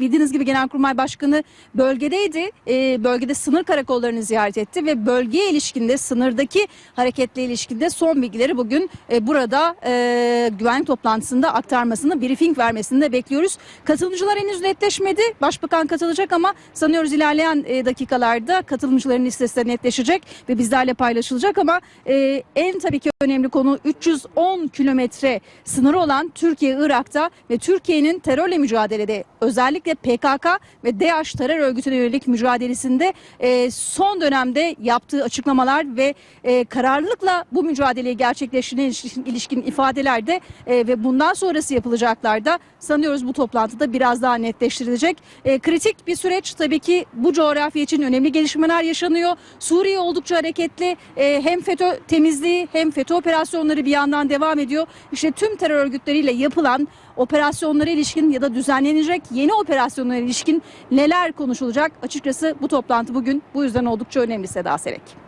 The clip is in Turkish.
Bildiğiniz gibi Genelkurmay Başkanı bölgedeydi. Ee, bölgede sınır karakollarını ziyaret etti ve bölgeye ilişkinde sınırdaki hareketle ilişkinde son bilgileri bugün e, burada e, güvenlik toplantısında aktarmasını, briefing vermesini de bekliyoruz. Katılımcılar henüz netleşmedi. Başbakan katılacak ama sanıyoruz ilerleyen e, dakikalarda katılımcıların listesi de netleşecek ve bizlerle paylaşılacak ama e, en tabii ki önemli konu 310 kilometre sınırı olan Türkiye Irak'ta ve Türkiye'nin terörle mücadelede özellikle PKK ve DAEŞ terör örgütüne yönelik mücadelesinde e, son dönemde yaptığı açıklamalar ve e, kararlılıkla bu mücadeleyi gerçekleştirdiğine ilişkin, ilişkin ifadeler de e, ve bundan sonrası yapılacaklar da sanıyoruz bu toplantıda biraz daha netleştirilecek. E, kritik bir süreç tabii ki bu coğrafya için önemli gelişmeler yaşanıyor. Suriye oldukça hareketli. E, hem FETÖ temizliği hem FETÖ operasyonları bir yandan devam ediyor. İşte tüm terör örgütleriyle yapılan operasyonlara ilişkin ya da düzenlenecek yeni operasyonlara ilişkin neler konuşulacak? Açıkçası bu toplantı bugün bu yüzden oldukça önemli Seda Serek.